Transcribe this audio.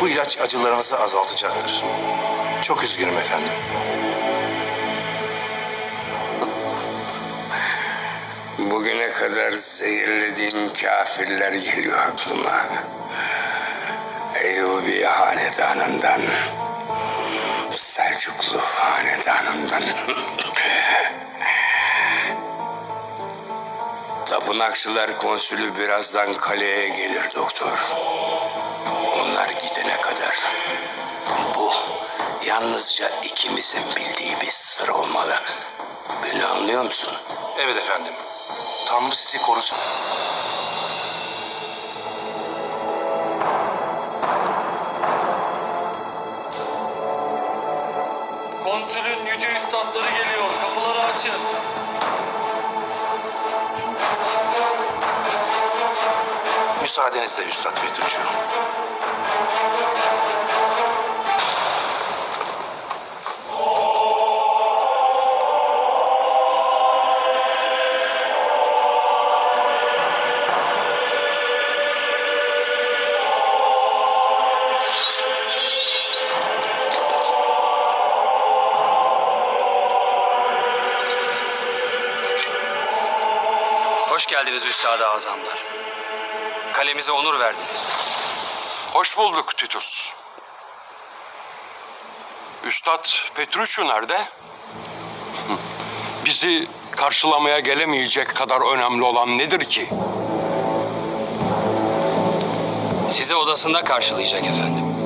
Bu ilaç acılarınızı azaltacaktır. Çok üzgünüm efendim. Bugüne kadar zehirlediğim kafirler geliyor aklıma. Eyyubi hanedanından, Selçuklu hanedanından. Tapınakçılar konsülü birazdan kaleye gelir doktor. Onlar gidene kadar bu yalnızca ikimizin bildiği bir sır olmalı. Beni anlıyor musun? Evet efendim. Tanrı sizi korusun. Konsülün yüce üstadları Müsaadenizle Üstad Petruşu. Hoş geldiniz Üstad-ı Azamlar. Kalemize onur verdiniz. Hoş bulduk Titus. Üstad Petrucci nerede? Bizi karşılamaya gelemeyecek kadar önemli olan nedir ki? Sizi odasında karşılayacak efendim.